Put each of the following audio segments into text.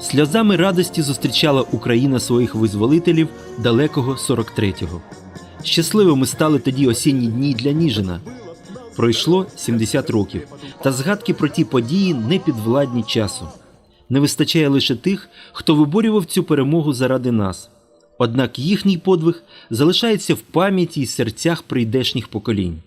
Сльозами радості зустрічала Україна своїх визволителів далекого 43-го. Щасливими стали тоді осінні дні для Ніжина. Пройшло 70 років, та згадки про ті події не підвладні часу. Не вистачає лише тих, хто виборював цю перемогу заради нас. Однак їхній подвиг залишається в пам'яті й серцях прийдешніх поколінь.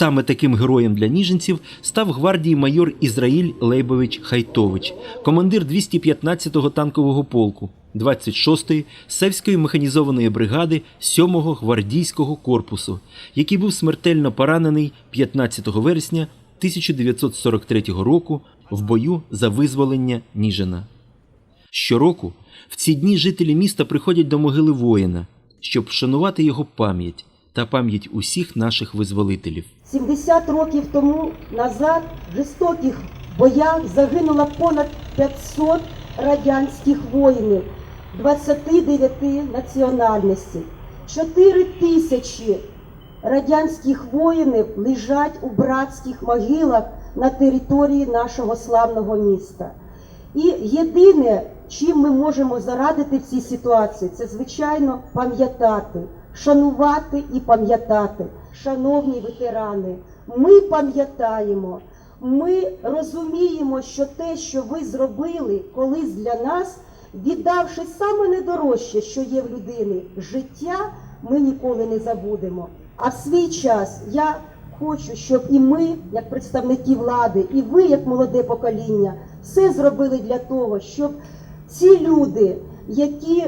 Саме таким героєм для ніженців став гвардії майор Ізраїль Лейбович Хайтович, командир 215-го танкового полку, 26-ї Севської механізованої бригади 7-го гвардійського корпусу, який був смертельно поранений 15 вересня 1943 року в бою за визволення Ніжина. Щороку в ці дні жителі міста приходять до могили воїна, щоб вшанувати його пам'ять та пам'ять усіх наших визволителів. 70 років тому назад в жорстоких боях загинуло понад 500 радянських воїнів 29 національностей. 4 тисячі радянських воїнів лежать у братських могилах на території нашого славного міста. І єдине, чим ми можемо зарадити в цій ситуації, це звичайно пам'ятати, шанувати і пам'ятати. Шановні ветерани, ми пам'ятаємо, ми розуміємо, що те, що ви зробили колись для нас, віддавши саме недорожче, що є в людини, життя, ми ніколи не забудемо. А в свій час я хочу, щоб і ми, як представники влади, і ви, як молоде покоління, все зробили для того, щоб ці люди, які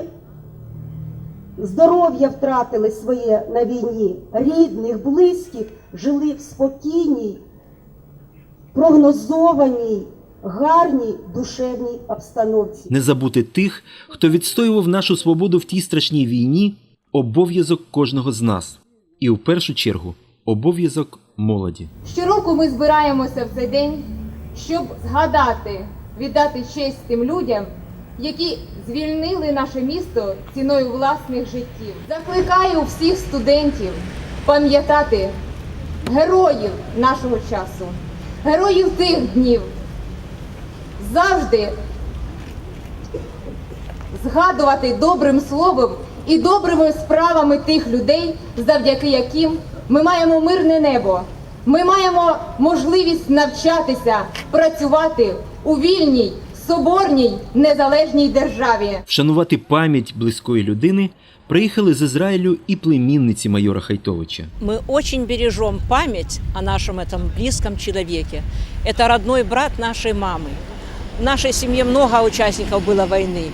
здоров'я втратили своє на війні, рідних, близьких, жили в спокійній, прогнозованій, гарній душевній обстановці. Не забути тих, хто відстоював нашу свободу в тій страшній війні, обов'язок кожного з нас. І в першу чергу обов'язок молоді. Щороку ми збираємося в цей день, щоб згадати, віддати честь тим людям, які звільнили наше місто ціною власних життів. Закликаю всіх студентів пам'ятати героїв нашого часу, героїв тих днів. Завжди згадувати добрим словом і добрими справами тих людей, завдяки яким ми маємо мирне небо. Ми маємо можливість навчатися, працювати у вільній, соборній, незалежній державі. Вшанувати пам'ять близької людини приїхали з Ізраїлю і племінниці майора Хайтовича. Мы очень бережем память о нашем этом близком человеке. Это родной брат нашей мамы. В нашей семье много участников было войны,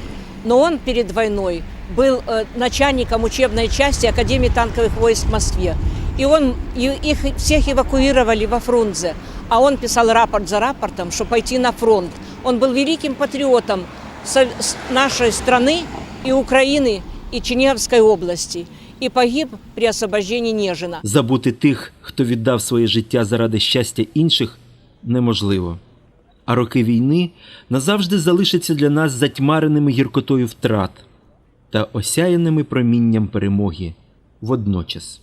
но он перед войной был э, начальником учебной части Академии танковых войск в Москве. И он, и их всех эвакуировали во Фрунзе. А он писал рапорт за рапортом, что пойти на фронт. Он был великим патриотом со- с нашей страны и Украины, и Черниговской области. И погиб при освобождении Нежина. Забути тих, хто віддав своє життя заради щастя інших, неможливо. А роки війни назавжди залишаться для нас затьмареними гіркотою втрат та осяяними промінням перемоги водночас.